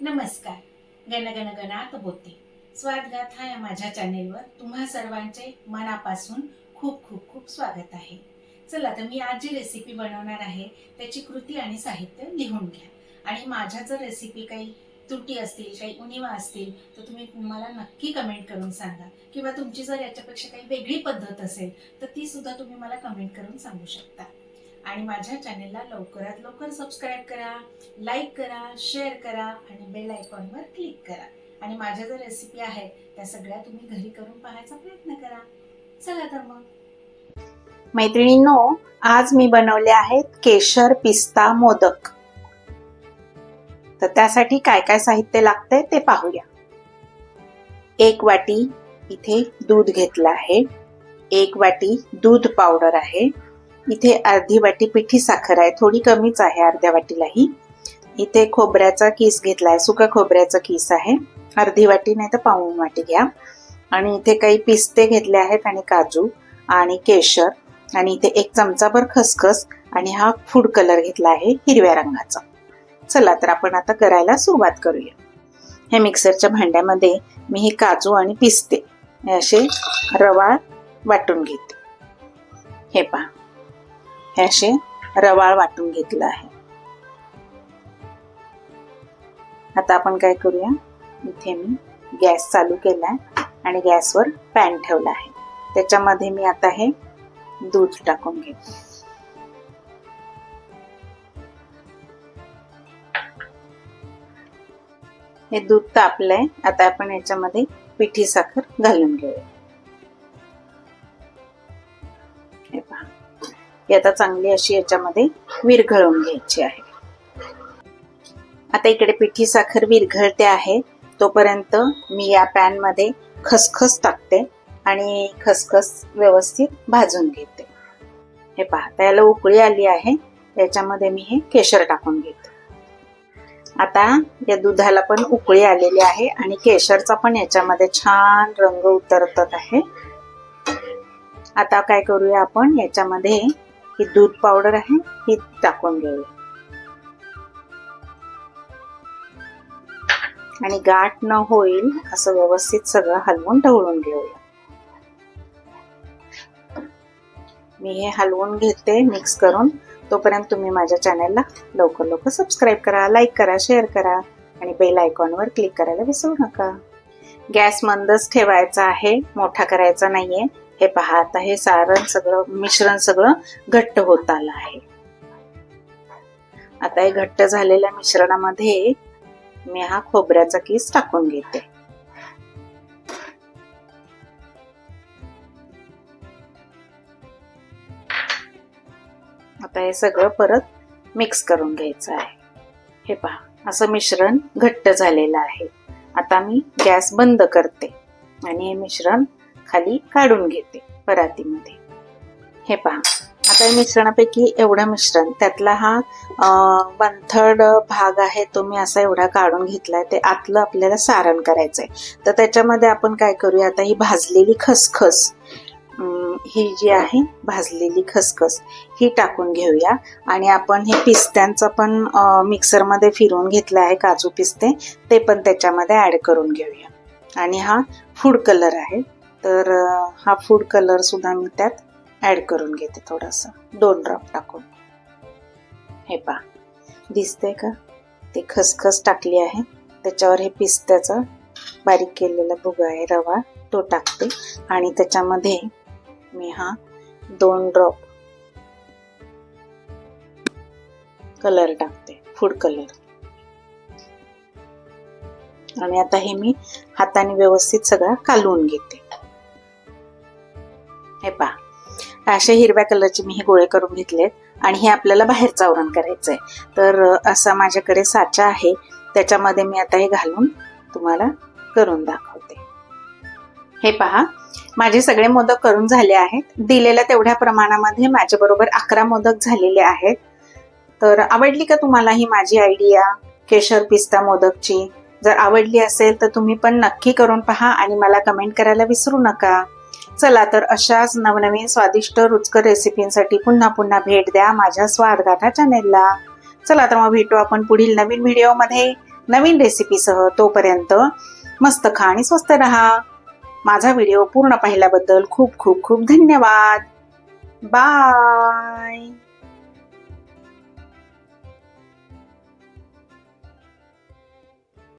नमस्कार. गणगण गणात बोते स्वादगाथा या माझ्या चॅनेलवर तुम्हा सर्वांचे मनापासून खूप खूप खूप स्वागत आहे. चला तर मी आज जी रेसिपी बनवणार आहे त्याची कृती आणि साहित्य लिहून घ्या. आणि माझ्या जर रेसिपी काही त्रुटी असतील काही उणिवा असतील तर तुम्ही मला नक्की कमेंट करून सांगा. किंवा तुमची जर याच्यापेक्षा काही वेगळी पद्धत असेल तर ती सुद्धा तुम्ही मला कमेंट करून सांगू शकता. आणि माझ्या चॅनेलला लवकरात लवकर सबस्क्राईब करा लाईक करा शेअर करा आणि बेल आयकॉनवर क्लिक करा. आणि माझ्या ज्या रेसिपी आहेत त्या सगळ्या तुम्ही घरी करून पाहायचा प्रयत्न करा. चला तर मग. मैत्रिणींनो आज मी बनवले आहेत केशर पिस्ता मोदक. तर त्यासाठी काय काय साहित्य लागतंय ते पाहूया. एक वाटी इथे दूध घेतलं आहे. एक वाटी दूध पावडर आहे. इथे अर्धी वाटी पिठी साखर आहे. थोडी कमीच आहे अर्ध्या वाटीलाही. इथे खोबऱ्याचा किस घेतलाय. सुका खोबऱ्याचा किस आहे. अर्धी वाटी नाही तर पाऊन वाटी घ्या. आणि इथे काही पिस्ते घेतले आहेत आणि काजू आणि केशर आणि इथे एक चमचाभर खसखस आणि हा फूड कलर घेतला आहे हिरव्या रंगाचा. चला तर आपण आता करायला सुरुवात करूया. हे मिक्सरच्या भांड्यामध्ये मी हे काजू आणि पिस्ते हे असे रवाळ वाटून घेते. हे पहा. हे असे रवाळ वाटून घेतलं आहे. आता आपण काय करूया? इथे मी गॅस चालू केलाय आणि गॅसवर पॅन ठेवला आहे. त्याच्यामध्ये मी आता हे दूध टाकून घेते. हे दूध तापलंय. आता आपण याच्यामध्ये पिठी साखर घालून घेऊया. ती आता चांगली अशी याच्यामध्ये विरघळून घ्यायची आहे. आता इकडे पिठी साखर विरघळते आहे. तोपर्यंत मी या पॅनमध्ये खसखस टाकते आणि खसखस व्यवस्थित भाजून घेते. हे पाहता याला उकळी आली आहे. याच्यामध्ये मी हे केशर टाकून घेते. आता या दुधाला पण उकळी आलेली आहे आणि केशरचा पण याच्यामध्ये छान रंग उतरतात आहे. आता काय करूया आपण? याच्यामध्ये ही दूध पावडर आहे ही टाकून घेऊया आणि गाठ न होईल असं व्यवस्थित सगळं हलवून ढवळून घेऊया. मी हे हलवून घेते मिक्स करून. तोपर्यंत तुम्ही माझ्या चॅनलला लवकर लवकर सबस्क्राईब करा लाईक करा शेअर करा आणि बेल आयकॉनवर क्लिक करायला विसरू नका. गॅस मंदच ठेवायचा आहे मोठा करायचा नाहीये. हे पहा आता हे सारण सगळं मिश्रण सगळं घट्ट होत आलं आहे. आता हे घट्ट झालेल्या मिश्रणामध्ये मी हा खोबऱ्याचा किस टाकून घेते. आता हे सगळं परत मिक्स करून घ्यायचं आहे. हे पहा असं मिश्रण घट्ट झालेलं आहे. आता मी गॅस बंद करते आणि हे मिश्रण खाली काढून घेते परातीमध्ये. हे पहा. आता मिश्रणापैकी एवढं मिश्रण त्यातला हा बंथड भाग आहे तो मी असा एवढा काढून घेतलाय ते आतलं आपल्याला सारण करायचंय. तर त्याच्यामध्ये आपण काय करूया आता ही भाजलेली खसखस ही जी आहे भाजलेली खसखस ही टाकून घेऊया. आणि आपण हे पिस्त्यांचं पण मिक्सरमध्ये फिरवून घेतलं आहे काजू पिस्ते ते पण त्याच्यामध्ये ॲड करून घेऊया. आणि हा फूड कलर आहे. तर हा फूड कलर सुद्धा मी त्यात ऍड करून घेते थोडासा. दोन ड्रॉप टाकून. हे पा दिसतंय का? ते खसखस टाकली आहे. त्याच्यावर हे पिस्त्याचा बारीक केलेला भुगा आहे रवा तो टाकते. आणि त्याच्यामध्ये मी हा दोन ड्रॉप कलर टाकते. फूड कलर आणि आता हे मी हाताने व्यवस्थित सगळा कालवून घेते. हे पहा. अशा हिरव्या कलरचे मी हे गोळे करून घेतलेत आणि हे आपल्याला बाहेरचं आवरण करायचं आहे तर असा माझ्याकडे साचा आहे. त्याच्यामध्ये मी आता हे घालून तुम्हाला करून दाखवते. हे पहा. माझे सगळे मोदक करून झाले आहेत. दिलेल्या तेवढ्या प्रमाणामध्ये माझ्याबरोबर अकरा मोदक झालेले आहेत. तर आवडली का तुम्हाला ही माझी आयडिया केशर पिस्ता मोदकची. जर आवडली असेल तर तुम्ही पण नक्की करून पहा आणि मला कमेंट करायला विसरू नका. चला तर अशाच नवनवीन स्वादिष्ट रुचकर रेसिपींसाठी पुन्हा पुन्हा भेट द्या माझ्या स्वादगाथा चॅनेलला चला तर मग भेटू आपण पुढील नवीन व्हिडिओमध्ये नवीन रेसिपीसह तोपर्यंत मस्त खा आणि स्वस्त रहा. माझा व्हिडिओ पूर्ण पाहिल्याबद्दल खूप खूप खूप धन्यवाद. बाय